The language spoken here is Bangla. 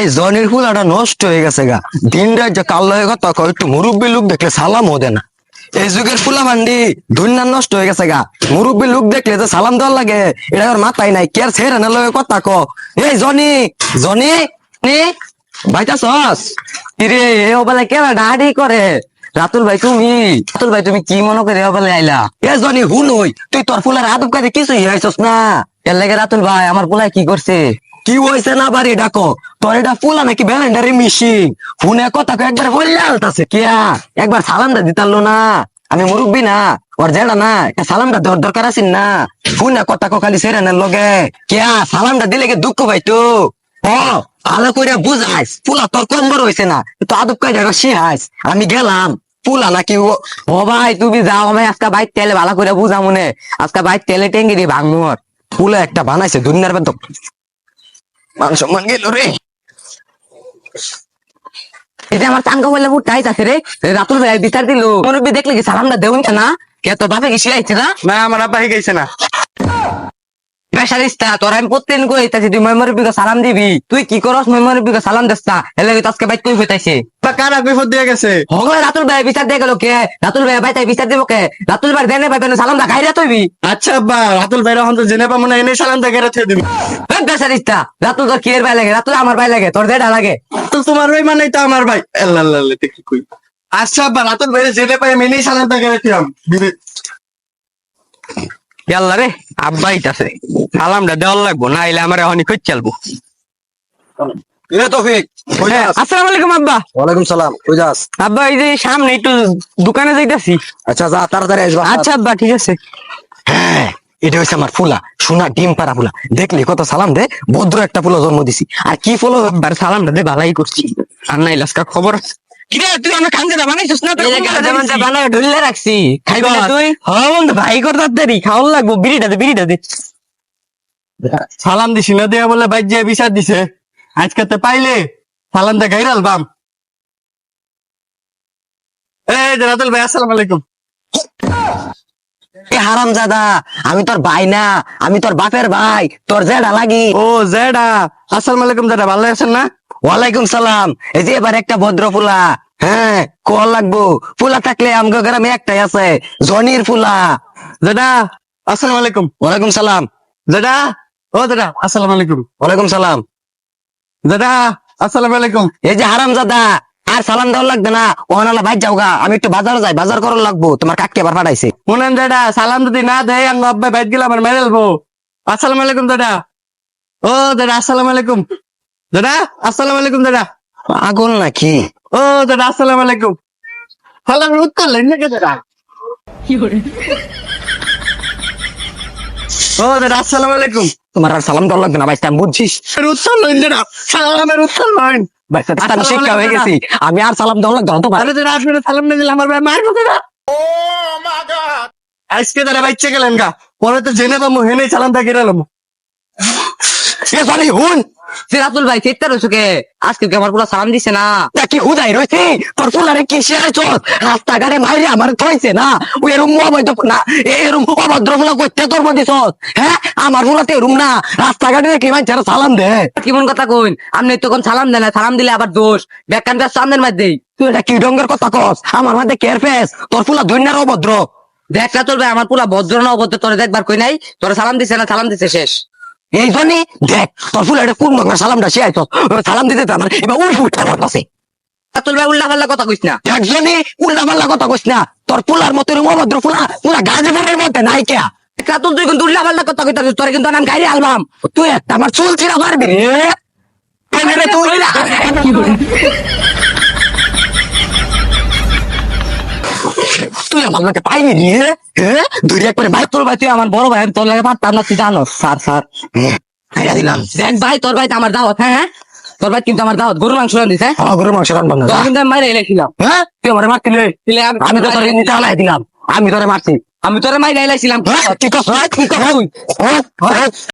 এই জনির ফুলাটা নষ্ট হয়ে গেছে গা। দিন রাত যে কাল হয়ে কয়, একটু মুরব্বী লোক দেখলে সালাম দে না। এই যুগের ফুলা ভান্ডি দুনিয়া নষ্ট হয়ে গেছে গা। মুরব্বী লোক দেখলে যে সালাম দেওয়ার লাগে, এটা আর মাথায় নাই, কে আর ছেড়ে না লগে কথা ক এই জনি জনি ভাইটা সস কিরে, এ ওবেলা কেন ডাহাডি করে? রাতুল ভাই, তুমি, রাতুল ভাই, তুমি কি মনে করে ওবেলা আইলা? এ জনি, হুন হই, তুই তোর ফুলার আদব কাজে কিছুই হয়েছস না। এর লাগে রাতুল ভাই, আমার ফুলায় কি করছে? কি হয়েছে না বাড়ি, ডাকো। তোর এটা ফুলা নাকি ব্যালেন্ডারি মিশিং? ফোনে কথা একবার বললে আলতাছে। কিয়া একবার সালামটা দিতালো না। আমি মুরব্বী না, ওর জেডা না, একটা সালামটা দেওয়ার দরকার আছে না। ফোনে কথা কো খালি সেরেনের লগে। কিয়া সালামটা দিলে কি দুঃখ ভাই তো? ও ভালো করে বুঝাইস। ফুলা তোর কম বড় হয়েছে না। তো আদব কাজ শিহাইস আমি গেলাম। ফুলা নাকি ও ভাই, তুমি যাও, আমি আজকে বাইক তেলে ভালো করে বুঝা মনে আজকে বাইক তেলে টেঙ্গি দিয়ে ভাঙমুর ফুলা একটা বানাইছে দুনিয়ার বেদ মান সম্মান গেল রে। এটা আমার চাঙ্গা বলে উঠাই আছে রে রাতুল ভাই বিচার দিল। মুরব্বী দেখলে কি সালামটা দেউন না? কে তোর বাপে গেছি আইছে না? না, আমার আব্বা গেছে না। স্পেশালিস্ট তোর আমি প্রতিদিন কই তাছি তুই মই মুরব্বীকে সালাম দিবি। তুই কি করস মই মুরব্বীকে সালাম দিস না। এলে আজকে বাইক কই তা কারা বিপদ দিয়ে গেছে? হগলে রাতুল ভাই বিচার দিয়ে গেল কে? রাতুল ভাই ভাই তাই বিচার দিব কে? রাতুল ভাই দেনে ভাই সালাম দা খাইরা তুইবি আচ্ছা আব্বা রাতুল ভাই এখন তো জেনে পাবো না এনে সালাম দেখে রেখে দিবি। স্পেশালিস্ট রাতুল তোর কি এর ভাই লাগে? রাতুল আমার ভাই লাগে তোর দেড়া লাগে। তো তোমার ওই মানে তো আমার ভাই। আল্লাহ আল্লাহ দেখি কই। আচ্ছা আব্বা রাতুল ভাই জেনে পাই মেনেই সালাম দেখে রেখে দিবি ইয়াল্লা রে আব্বা ইতাছে সালামটা দেওয়ার লাগবো না এলে আমার এখনই খোঁজ চালবো। আসসালামু আলাইকুম আব্বা। ওয়ালাইকুম সালাম কই যাস? আব্বা এই যে সামনে একটু দোকানে যাইতাছি। আচ্ছা যা তাড়াতাড়ি আসবা। আচ্ছা আব্বা ঠিক আছে। হ্যাঁ এটা হচ্ছে আমার ফুলা সোনা ডিম পাড়া ফুলা। দেখলি কত সালাম দে ভদ্র একটা ফুলা জন্ম দিছি। আর কি ফুলো সালামটা দে ভালাই করছি। আর নাই লাস্কা খবর আছে। কিরে তুই আমার খানকে বানাইছিস না তোর বানায় ঢুললে রাখছি। খাইবা না তুই? হ্যাঁ বন্ধু ভাই করতার দেরি খাওয়ার লাগবো বিড়িটা দে বিড়িটা দে। সালাম দিছি না দেয়া বলে যে বিচার দিছে। আজকে তো পাইলে সালাম দে গাইরাল বাম। এই রাতুল ভাই আসসালামু আলাইকুম। এ হারাম জাদা আমি তোর ভাই না আমি তোর বাপের ভাই তোর জেডা লাগি। ও জেডা। আসসালামু আলাইকুম দাদা ভালো আছেন না? ওয়ালাইকুম সালাম। এই যে এবার একটা ভদ্র ফুলা। হ্যাঁ কল লাগবো। ফুলা থাকলে আমগো গ্রামে একটাই আছে জনির ফুলা। দাদা আসসালামু আলাইকুম ওয়ালাইকুম সালাম। দাদা ও দাদা আসসালামু আলাইকুম ওয়ালাইকুম সালাম। দাদা আসসালামু আলাইকুম এই যে হারাম দাদা আর সালাম দেওয়ার লাগবে না। ওনালা ভাই যাওগা আমি একটু বাজার যাই। বাজার করার লাগবো। তোমার কাকি আবার পাঠাইছে। শুনেন দাদা সালাম যদি না দেয় আঙ্গ আব্বাই বাইট গেলে আমার মেরে আসসালামু আলাইকুম দাদা। ও দাদা আসসালামু আলাইকুম দাদা আসসালামু আলাইকুম দাদা। পাগল নাকি? ও দাদা আসসালামু আলাইকুম। হ্যালো আমি উত্তর লাইন নাকি দাদা? ও দাদা আসসালামু আলাইকুম। তোমার আর সালাম দেওয়ার লাগবে না ভাই আমি বুঝছিস? উত্তর লাইন দাদা। সালামের উত্তর লাইন ভাই আমি শিক্ষা হয়ে গেছি। আমি আর সালাম তো সালাম না দিলে আমার ভাই মারবো দাদা। আজকে দাদা বাইচে গেলেন গা। পরে তো জেনে পাবো হেনে সালাম থাকে এলাম এ সরি হুন। সিরাতুল ভাই চিত্তার সুখে আজকে আমার পুরো সালাম দিছে না। কি হুদাই রয়েছে তোর ফুলারে কি শেয়ারে রাস্তাঘাটে মাইরে আমার থইছে না। ওই এরম অবৈধ না এরম অভদ্র ফুলা করতে তোর মধ্যে হ্যাঁ? আমার ফুলাতে এরম না। রাস্তাঘাটে কি মাইছে সালাম দে। কেমন কথা কইন? আপনি তখন সালাম দেন না সালাম দিলে আবার দোষ। বেকান বেশ সামনের মধ্যে তুই এটা কি ডঙ্গের কথা কস? আমার মধ্যে কেয়ার ফেস তোর ফুলা দুনিয়ার অভদ্র। দেখ রাতুল ভাই আমার পুলা ভদ্র না অভদ্র তোরে দেখবার কই নাই? তোরে সালাম দিছে না সালাম দিছে শেষ। এই জন্যই দেখ তোর ফুল এটা কোন মঙ্গল সালামটা সে আইতো সালাম দিতে আমার এবার উল্টো উঠে আমার কাছে। তোর ভাই উল্টা পাল্লা কথা কইস না। একজনই উল্টা পাল্লা কথা কইস না তোর ফুলার মতো অভদ্র ফুলা পুরা ফুলের মধ্যে নাই কে? তুই তুই কিন্তু উল্টা পাল্লা কথা কইতাছিস তোর কিন্তু নাম গাইরে আলবাম। তুই একটা আমার চুল ছিঁড়া পারবি। রে তুই আমার লোকে পাইবি রে হ্যাঁ? দুই একবারে ভাই তোর ভাই তুই আমার বড় ভাই আমি তোর লাগে পারতাম না তুই জানো স্যার স্যার। খাইয়া দিলাম। দেখ ভাই তোর ভাই আমার দাওয়াত হ্যাঁ হ্যাঁ? তোর ভাই কিন্তু আমার দাওয়াত গরু মাংস রান্ধিস হ্যাঁ? গরু মাংস রান্না তোর কিন্তু আমি মাইরে এলাইছিলাম। হ্যাঁ? তুই আমার মারতিলে দিলে আমি আমি তো তোর নিতে হালাই দিলাম। আমি তোরে মারছি। আমি তোরে মাইরে এলাইছিলাম।